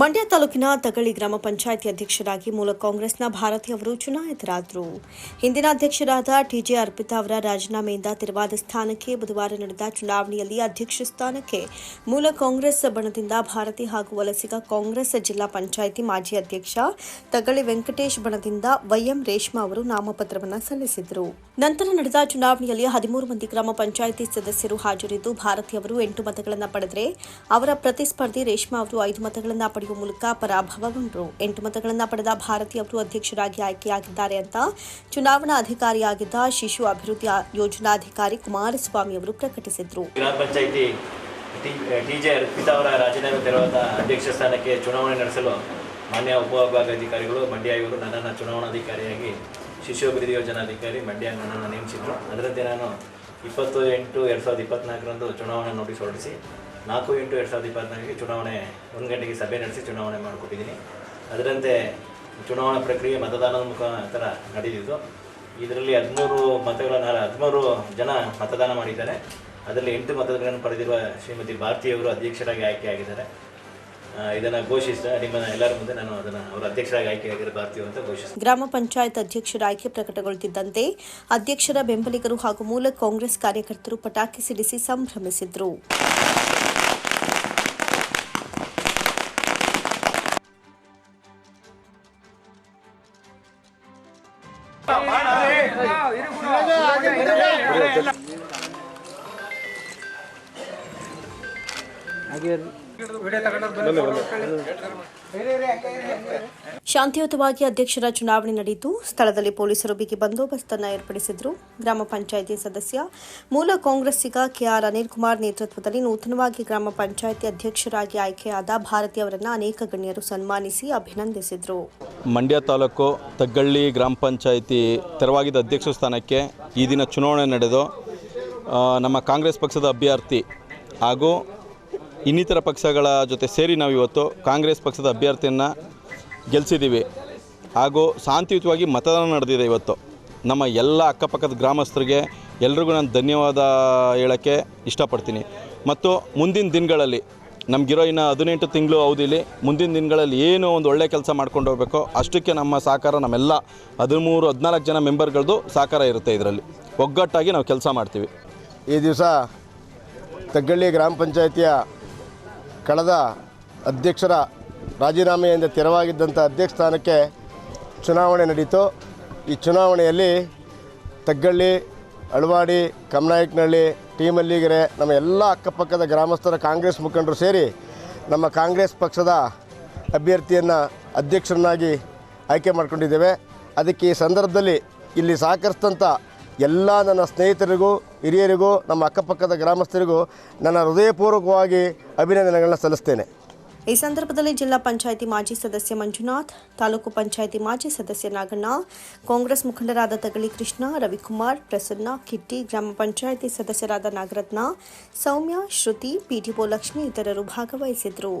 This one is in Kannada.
ಮಂಡ್ಯ ತಾಲೂಕಿನ ತಗಳಿ ಗ್ರಾಮ ಪಂಚಾಯಿತಿ ಅಧ್ಯಕ್ಷರಾಗಿ ಮೂಲ ಕಾಂಗ್ರೆಸ್ನ ಭಾರತಿ ಅವರು ಚುನಾಯಿತರಾದರು. ಹಿಂದಿನ ಅಧ್ಯಕ್ಷರಾದ ಟಿಜೆ ಅರ್ಪಿತಾ ಅವರ ರಾಜೀನಾಮೆಯಿಂದ ತೆರವಾದ ಸ್ಥಾನಕ್ಕೆ ಬುಧವಾರ ನಡೆದ ಚುನಾವಣೆಯಲ್ಲಿ ಅಧ್ಯಕ್ಷ ಸ್ಥಾನಕ್ಕೆ ಮೂಲ ಕಾಂಗ್ರೆಸ್ ಬಣದಿಂದ ಭಾರತಿ ಹಾಗೂ ವಲಸಿಗ ಕಾಂಗ್ರೆಸ್ ಜಿಲ್ಲಾ ಪಂಚಾಯಿತಿ ಮಾಜಿ ಅಧ್ಯಕ್ಷ ತಗಳಿ ವೆಂಕಟೇಶ್ ಬಣದಿಂದ ವೈಎಂ ರೇಷ್ಮಾ ಅವರು ನಾಮಪತ್ರವನ್ನು ಸಲ್ಲಿಸಿದರು. ನಂತರ ನಡೆದ ಚುನಾವಣೆಯಲ್ಲಿ ಹದಿಮೂರು ಮಂದಿ ಗ್ರಾಮ ಪಂಚಾಯಿತಿ ಸದಸ್ಯರು ಹಾಜರಿದ್ದು ಭಾರತಿ ಅವರು ಎಂಟು ಮತಗಳನ್ನು ಪಡೆದರೆ ಅವರ ಪ್ರತಿಸ್ಪರ್ಧಿ ರೇಷ್ಮಾ ಅವರು ಐದು ಮತಗಳನ್ನು ಪಡೆಯುವ ಮೂಲಕ ಪರಾಭವಗೊಂಡರು ಎಂಟು ಮತಗಳನ್ನು ಪಡೆದ ಭಾರತಿ ಅವರು ಅಧ್ಯಕ್ಷರಾಗಿ ಆಯ್ಕೆಯಾಗಿದ್ದಾರೆ ಅಂತ ಚುನಾವಣಾ ಅಧಿಕಾರಿಯಾಗಿದ್ದ ಶಿಶು ಅಭಿವೃದ್ಧಿ ಯೋಜನಾಧಿಕಾರಿ ಕುಮಾರಸ್ವಾಮಿ ಅವರು ಪ್ರಕಟಿಸಿದರು. ಗ್ರಾಮ ಪಂಚಾಯಿತಿ ಟಿಜೆ ಅರ್ಪಿತಾ ಅವರ ರಾಜೀನಾಮೆ ಅಧ್ಯಕ್ಷ ಸ್ಥಾನಕ್ಕೆ ಚುನಾವಣೆ ನಡೆಸಲು ಮಾನ್ಯ ಉಪವಿಭಾಗಾಧಿಕಾರಿಗಳು ಮಂಡ್ಯ ಇವರು ನನ್ನನ್ನು ಚುನಾವಣಾಧಿಕಾರಿಯಾಗಿ, ಶಿಶು ಅಭಿವೃದ್ಧಿ ಯೋಜನಾಧಿಕಾರಿ ಮಂಡ್ಯ ನನ್ನನ್ನು ನೇಮಿಸಿದರು. ಅದರಂತೆ ನಾನು ಇಪ್ಪತ್ತು ಎಂಟು ಎರಡು ಸಾವಿರದ ಇಪ್ಪತ್ನಾಲ್ಕರಂದು ಚುನಾವಣೆ ನೋಟಿಸ್ ಹೊರಡಿಸಿ ನಾಲ್ಕು ಎಂಟು ಎರಡು ಸಾವಿರದ ಇಪ್ಪತ್ನಾಲ್ಕಕ್ಕೆ ಚುನಾವಣೆ ಒಂದು ಗಂಟೆಗೆ ಸಭೆ ನಡೆಸಿ ಚುನಾವಣೆ ಮಾಡಿಕೊಟ್ಟಿದ್ದೀನಿ. ಅದರಂತೆ ಚುನಾವಣಾ ಪ್ರಕ್ರಿಯೆ ಮತದಾನದ ಮುಖಾಂತರ ನಡೆದಿದ್ದು, ಇದರಲ್ಲಿ ಹದಿಮೂರು ಮತಗಳನ್ನು ಹದಿಮೂರು ಜನ ಮತದಾನ ಮಾಡಿದ್ದಾರೆ. ಅದರಲ್ಲಿ ಎಂಟು ಮತಗಳನ್ನು ಪಡೆದಿರುವ ಶ್ರೀಮತಿ ಭಾರತಿಯವರು ಅಧ್ಯಕ್ಷರಾಗಿ ಆಯ್ಕೆಯಾಗಿದ್ದಾರೆ. ಇದನ್ನು ಘೋಷಿಸಿದ ನಿಮ್ಮ ಎಲ್ಲರ ಮುಂದೆ ನಾನು ಅದನ್ನು ಅವರ ಅಧ್ಯಕ್ಷರಾಗಿ ಆಯ್ಕೆಯಾಗಿರೋ ಭಾರತೀಯ ಅಂತ ಘೋಷಿಸಿ ಗ್ರಾಮ ಪಂಚಾಯತ್ ಅಧ್ಯಕ್ಷರ ಆಯ್ಕೆ ಪ್ರಕಟಗೊಳ್ಳುತ್ತಿದ್ದಂತೆ ಅಧ್ಯಕ್ಷರ ಬೆಂಬಲಿಗರು ಹಾಗೂ ಮೂಲ ಕಾಂಗ್ರೆಸ್ ಕಾರ್ಯಕರ್ತರು ಪಟಾಕಿ ಸಿಡಿಸಿ ಸಂಭ್ರಮಿಸಿದ್ರು. ஆகியது ಶಾಂತಿಯುತವಾಗಿ ಅಧ್ಯಕ್ಷರ ಚುನಾವಣೆ ನಡೆಯಿತು. ಸ್ಥಳದಲ್ಲಿ ಪೊಲೀಸರು ಬಿಗಿ ಬಂದೋಬಸ್ತನ್ನು ಏರ್ಪಡಿಸಿದ್ರು. ಗ್ರಾಮ ಪಂಚಾಯಿತಿ ಸದಸ್ಯ ಮೂಲ ಕಾಂಗ್ರೆಸ್ಸಿಗ ಕೆಆರ್ ಅನಿಲ್ ಕುಮಾರ್ ನೇತೃತ್ವದಲ್ಲಿ ನೂತನವಾಗಿ ಗ್ರಾಮ ಪಂಚಾಯಿತಿ ಅಧ್ಯಕ್ಷರಾಗಿ ಆಯ್ಕೆಯಾದ ಭಾರತಿ ಅವರನ್ನು ಅನೇಕ ಗಣ್ಯರು ಸನ್ಮಾನಿಸಿ ಅಭಿನಂದಿಸಿದರು. ಮಂಡ್ಯ ತಾಲೂಕು ತಗ್ಗಳ್ಳಿ ಗ್ರಾಮ ಪಂಚಾಯಿತಿ ತೆರವಾಗಿದ್ದ ಅಧ್ಯಕ್ಷ ಸ್ಥಾನಕ್ಕೆ ಈ ದಿನ ಚುನಾವಣೆ ನಡೆದು ನಮ್ಮ ಕಾಂಗ್ರೆಸ್ ಪಕ್ಷದ ಅಭ್ಯರ್ಥಿ ಹಾಗೂ ಇನ್ನಿತರ ಪಕ್ಷಗಳ ಜೊತೆ ಸೇರಿ ನಾವು ಇವತ್ತು ಕಾಂಗ್ರೆಸ್ ಪಕ್ಷದ ಅಭ್ಯರ್ಥಿಯನ್ನು ಗೆಲ್ಲಿಸಿದ್ದೀವಿ ಹಾಗೂ ಶಾಂತಿಯುತವಾಗಿ ಮತದಾನ ನಡೆದಿದೆ ಇವತ್ತು. ನಮ್ಮ ಎಲ್ಲ ಅಕ್ಕಪಕ್ಕದ ಗ್ರಾಮಸ್ಥರಿಗೆ ಎಲ್ರಿಗೂ ನಾನು ಧನ್ಯವಾದ ಹೇಳೋಕ್ಕೆ ಇಷ್ಟಪಡ್ತೀನಿ. ಮತ್ತು ಮುಂದಿನ ದಿನಗಳಲ್ಲಿ ನಮಗಿರೋ ಇನ್ನು ಹದಿನೆಂಟು ತಿಂಗಳು ಅವಧಿಲಿ ಮುಂದಿನ ದಿನಗಳಲ್ಲಿ ಏನು ಒಂದು ಒಳ್ಳೆ ಕೆಲಸ ಮಾಡ್ಕೊಂಡು ಹೋಗಬೇಕು ಅಷ್ಟಕ್ಕೆ ನಮ್ಮ ಸಹಕಾರ ನಮ್ಮೆಲ್ಲ ಹದಿಮೂರು, ಹದಿನಾಲ್ಕು ಜನ ಮೆಂಬರ್ಗಳದ್ದು ಸಹಕಾರ ಇರುತ್ತೆ ಇದರಲ್ಲಿ. ಒಗ್ಗಟ್ಟಾಗಿ ನಾವು ಕೆಲಸ ಮಾಡ್ತೀವಿ. ಈ ದಿವಸ ತಗ್ಗಳ್ಳಿ ಗ್ರಾಮ ಪಂಚಾಯಿತಿಯ ಕಳೆದ ಅಧ್ಯಕ್ಷರ ರಾಜೀನಾಮೆಯಿಂದ ತೆರವಾಗಿದ್ದಂಥ ಅಧ್ಯಕ್ಷ ಸ್ಥಾನಕ್ಕೆ ಚುನಾವಣೆ ನಡೀತು. ಈ ಚುನಾವಣೆಯಲ್ಲಿ ತಗ್ಗಳ್ಳಿ, ಅಳವಾಡಿ, ಕಮನಾಯಕನಹಳ್ಳಿ ಟಿ ಮಲ್ಲಿಗೆರೆ ನಮ್ಮ ಎಲ್ಲ ಅಕ್ಕಪಕ್ಕದ ಗ್ರಾಮಸ್ಥರ ಕಾಂಗ್ರೆಸ್ ಮುಖಂಡರು ಸೇರಿ ನಮ್ಮ ಕಾಂಗ್ರೆಸ್ ಪಕ್ಷದ ಅಭ್ಯರ್ಥಿಯನ್ನು ಅಧ್ಯಕ್ಷರನ್ನಾಗಿ ಆಯ್ಕೆ ಮಾಡ್ಕೊಂಡಿದ್ದೇವೆ. ಅದಕ್ಕೆ ಈ ಸಂದರ್ಭದಲ್ಲಿ ಇಲ್ಲಿ ಸಹಕರಿಸಿದಂಥ ಎಲ್ಲ ನನ್ನ ಸ್ನೇಹಿತರಿಗೂ, ಹಿರಿಯರಿಗೂ, ನಮ್ಮ ಅಕ್ಕಪಕ್ಕದ ಗ್ರಾಮಸ್ಥರಿಗೂ ನನ್ನ ಹೃದಯಪೂರ್ವಕವಾಗಿ ಅಭಿನಂದನೆಗಳನ್ನ ಸಲ್ಲಿಸ್ತೇನೆ. ಈ ಸಂದರ್ಭದಲ್ಲಿ ಜಿಲ್ಲಾ ಪಂಚಾಯಿತಿ ಮಾಜಿ ಸದಸ್ಯ ಮಂಜುನಾಥ್, ತಾಲೂಕು ಪಂಚಾಯಿತಿ ಮಾಜಿ ಸದಸ್ಯ ನಾಗಣ್ಣ, ಕಾಂಗ್ರೆಸ್ ಮುಖಂಡರಾದ ತಗಳಿ ಕೃಷ್ಣ, ರವಿಕುಮಾರ್, ಪ್ರಸನ್ನ, ಕಿಟ್ಟಿ, ಗ್ರಾಮ ಪಂಚಾಯಿತಿ ಸದಸ್ಯರಾದ ನಾಗರತ್ನ, ಸೌಮ್ಯ, ಶ್ರುತಿ, ಪಿಡಿಒ ಲಕ್ಷ್ಮಿ ಇತರರು ಭಾಗವಹಿಸಿದ್ರು